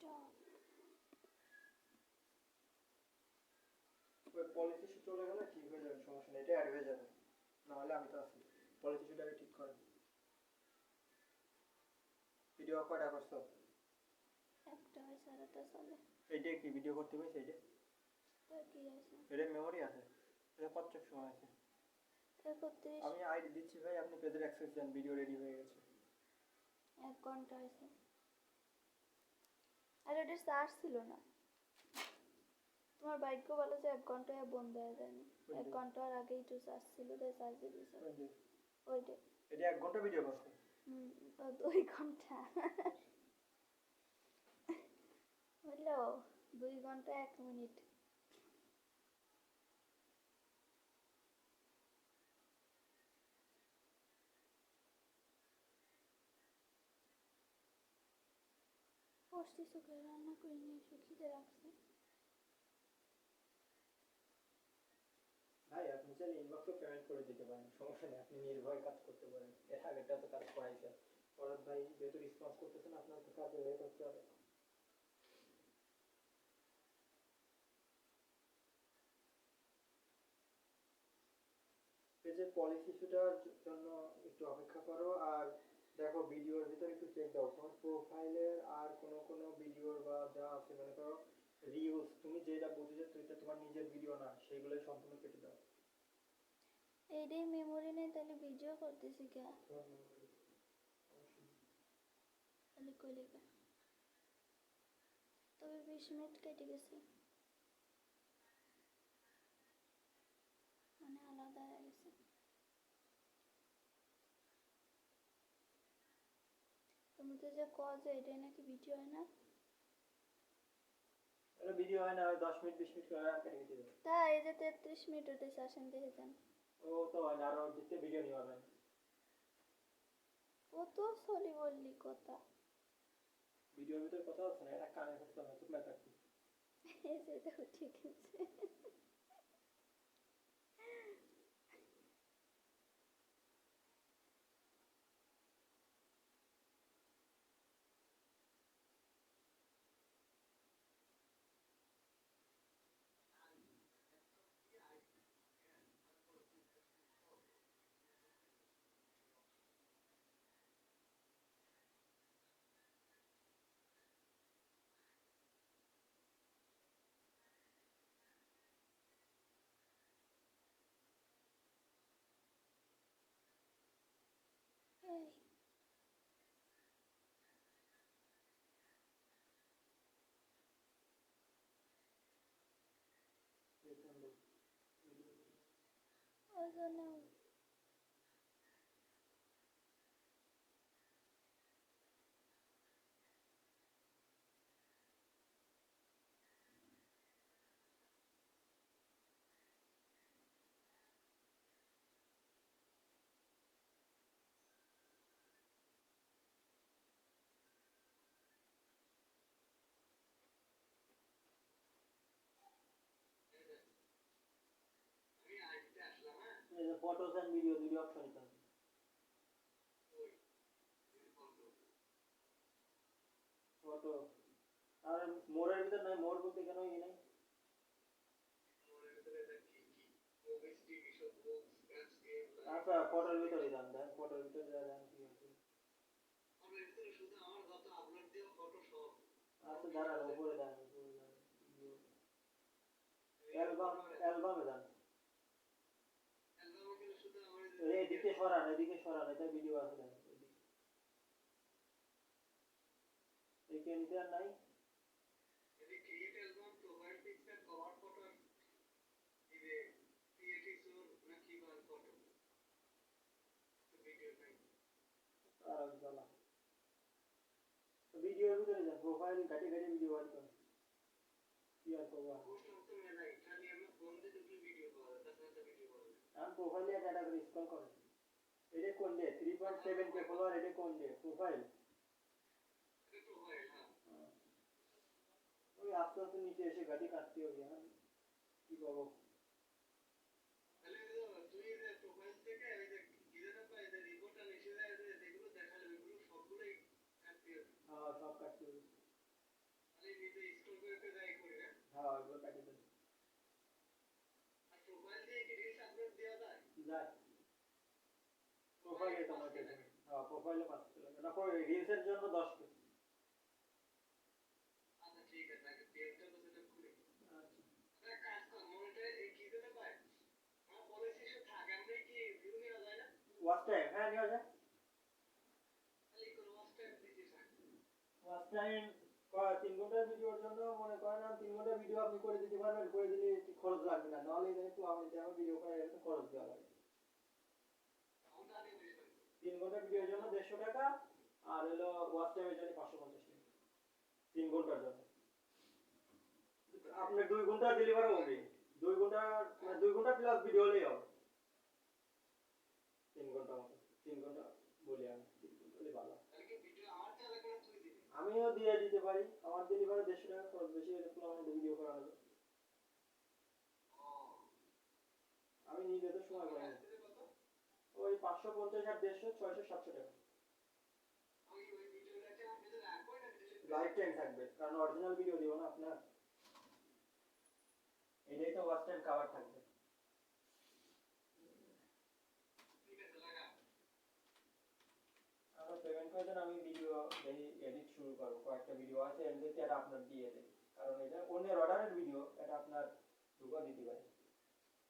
stop. ওই policy চলে গেলে ঠিক হয়ে যাবে সমস্যা নেই এটা অ্যাড হয়ে যাবে। নাহলে আমি তো আছি। পলিসি সেটাকে ঠিক ভিডিও কয়টা করছ? একটা হয় সারাটা চলে। এইটা কি ভিডিও করতে এটা মেমোরি আছে। এটা কত সময় আছে। আমি আইডি দিচ্ছি ভাই আপনি পেজের অ্যাক্সেস দেন ভিডিও রেডি হয়ে গেছে। এক ঘণ্টা আছে আর ওটা চার্জ ছিল না। তোমার ভাগ্য বলো যে এক ঘন্টায় বন্ধ হয়ে যায়নি এক ঘণ্টার আগেই তো চার্জ ছিল তাই চার্জ দিয়ে দিয়েছে ওইটা এটা এক ঘণ্টা ভিডিও করছে? হুম দুই ঘণ্টা। হলো দুই ঘণ্টা এক মিনিট। বসতে সুখে রান্না করে নিয়ে লাগছে। ভাই, আপনি চাইলে ইনবক্সে পেমেন্ট করে দিতে পারেন, সমস্যা নেই, আপনি নির্ভয়ে কাজ করতে পারেন। এর আগেরটা তো কাজ করাইছে পরাত ভাই, যেহেতু রেসপন্স করতেছেন, আপনার তো কাজে লেট হচ্ছে হবে। পেজের পলিসি জন্য একটু অপেক্ষা করো, আর দেখো ভিডিওর ভিতরে একটু চেক দাও তোমার প্রোফাইলের আর কোনো কোনো ভিডিওর বা যা আছে মনে করো রিউজ তুমি যেটা বুঝেছ সেটা তোমার নিজের ভিডিও না সেইগুলোই সম্পূর্ণ কেটে দাও। এইটাই মেমোরি নেই তাহলে ভিডিও করতেছি কে? তোমার তাহলে কইলে তবে বিশ মিনিট কেটে গেছে মানে আলাদা হয়ে গেছে তুমি তো যে কজ এটাই নাকি ভিডিও হয় না? এটা ভিডিও হয় না ওই দশ মিনিট বিশ মিনিট করে কেটে কেটে দেবে। তা এই যে তেত্রিশ মিনিট উঠেছে আসেন দেখে যান। ও তো হয় না আরও দিতে ভিডিও নিয়ে পাবেন কত সলি বললি কথা। ভিডিওর ভিতরে কথা হচ্ছে না এটা কানে করতে হবে চুপ না থাকবি এই যে ঠিক আছে। এই ওই জন্য এই যে ফটোস এন্ড ভিডিও অপশন এটা ফটো আর মোড়ের ভিতর নাই, মোড় বলতে কেন ই নাই? আচ্ছা ফটোর ভিতরে যান দেন ফটোর ভিতরে যান আচ্ছা দাঁড়ান, উপরে যান অ্যালবাম অ্যালবামে যান এদিকে সরান এদিকে সরান এটা ভিডিও আছে দেন একে নিতে আর নাই? ভিডিওর ভিতরে যান প্রোফাইল ঘাটে ঘাটে ভিডিও বার করেন কি আর করব আমি প্রোফাইলে ডাটা করে স্ক্রল করেন এটা কোন day three point seven K follower এটা কোন ডে প্রোফাইল ওই আস্তে আস্তে নিচে এসে গাড়ি কাটতে হবে হ্যাঁ কি করব? সব কাটতে হবে। হ্যাঁ? ওইগুলো কাটে দেন যায়। প্রোফাইলে তোমার হ্যাঁ প্রোফাইলে পাঁচ চলে না রিলসের জন্য দশ কে। আচ্ছা ঠিক আছে আগে পেজটা তো সেটা খুলে আচ্ছা। কাজ কর মনিটরে এই কি দিতে পারে আমার পলিসি সব থাকে আমি কি ভিউ নেওয়া যায় না? ওয়াচ টাইম হ্যাঁ নেওয়া যায়। ওয়াচ টাইম তিন ঘণ্টার ভিডিওর জন্য মনে করেন আমি তিন ঘণ্টার ভিডিও আপনি করে দিতে পারবেন করে দিলে খরচ লাগবে না। নাহলে একটু আমি যে ভিডিও করার খরচ দেওয়া লাগে করে তিন ঘণ্টার ভিডিওর জন্য দেড়শো টাকা, আর হলো ওয়াচ টাইমের জন্য পাঁচশো পঞ্চাশ টাকা। তিন ঘণ্টার জন্য। আপনার দুই ঘণ্টা ডেলিভারি হবে। দুই ঘণ্টা মানে দুই ঘণ্টা প্লাস ভিডিও হলেই হবে। তিন ঘণ্টা মতো। তিন ঘণ্টা বলি আমি। ভালো। আমিও দিয়ে দিতে পারি। আমার ডেলিভারি দেড়শো টাকা খরচ বেশি হলে পুরো আমার ভিডিও করা হবে আমি নিজে তো সময় পাই না। ওই পাঁচশো পঞ্চাশ আর দেড়শো, ছয়শো, সাতশো টাকা। লাইফ টাইম থাকবে, কারণ অরিজিনাল ভিডিও দিব না, আপনার এটাই তো ওয়াচ টাইম কাভার থাকবে। আমার পেমেন্ট করে আমি ভিডিও এডিট শুরু করব, কয়েকটা ভিডিও আছে, এমনিতে এটা আপনার দিয়ে দেয়। কারণ এটা অন্যের অর্ডারের ভিডিও এটা আপনার ঢুকা দিতে পারে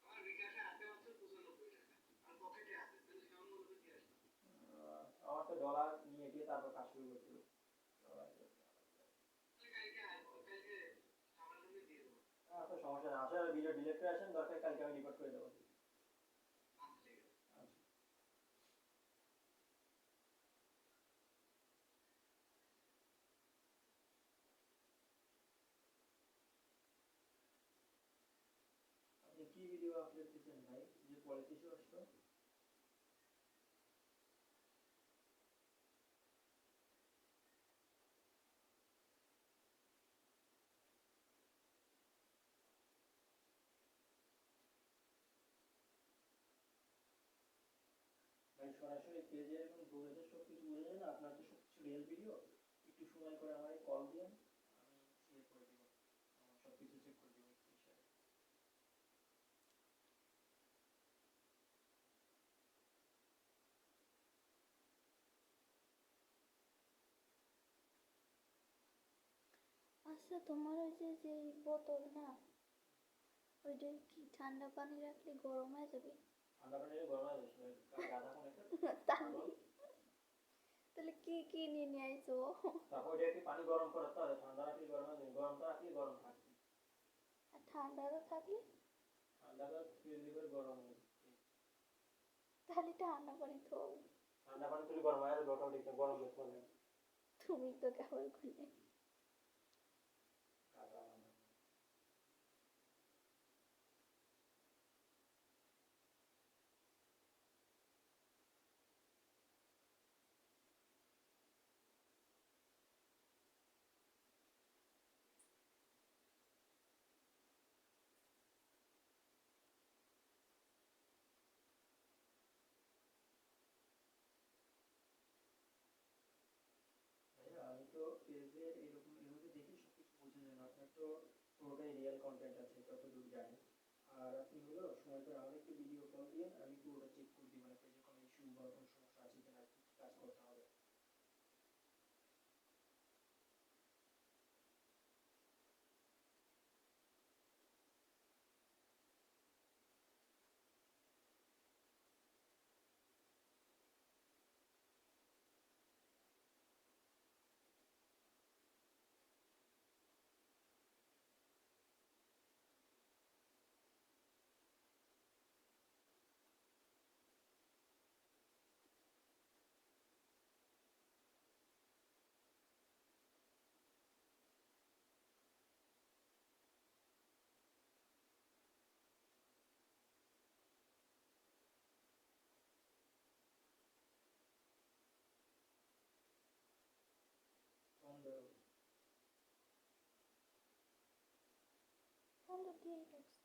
আমার বিকাশে আছে মাত্র পঁচানব্বই টাকা আর পকেটে আছে তাহলে সব মূলত দিয়ে আসবে আহ, আমার তো ডলার নিয়ে দিয়ে তারপর কাজ শুরু করতে হবে ডলার দিয়ে। তাহলে কালকে আসব কালকে সামনের মধ্যে দিয়ে দেবো তো সমস্যা না আসলে ভিডিও ডিলিট করে আসেন, দরকার কালকে আমি রিপোর্ট করে দেবো। ঠিক আছে আপনি কি ভিডিও আপলোড দিচ্ছেন ভাই? যে শো সরাসরি এবং সব কিছু আপনার তো সব কিছু রিয়েল ভিডিও একটু সময় করে কল দিন আমি করে দিব সব কিছু চেক করে দিব। আচ্ছা তোমার ওই যে যে বোতল না, ওইটা কি ঠান্ডা পানি রাখলে গরম হয়ে যাবে ঠান্ডা গরম তাহলে তাহলে কি কি নিয়ে নিয়ে আইছো? পানি গরম করতে হবে ঠান্ডা রাখলে গরম গরম রাখলে গরম থাকবে আর ঠান্ডাটা থাকলে? ঠান্ডা দিবে গরম তাহলে ঠান্ডা পানি তো ঠান্ডা পানি তুলে গরম হয়ে গরম করতে তুমি তো কেবল করলে গাধা বান্দা। ভাইয়া, আমি তো পেজে এরকম এভাবে দেখে সবকিছু বোঝা যায় না আপনার তো পুরোটাই রিয়েল কন্টেন্ট আছে, যতদূর জানি। আর আপনি হলো সময় করে আমাকে একটু ভিডিও কল দিয়ে আমি পুরোটা চেক ঠান্ডা দিয়ে রাখছি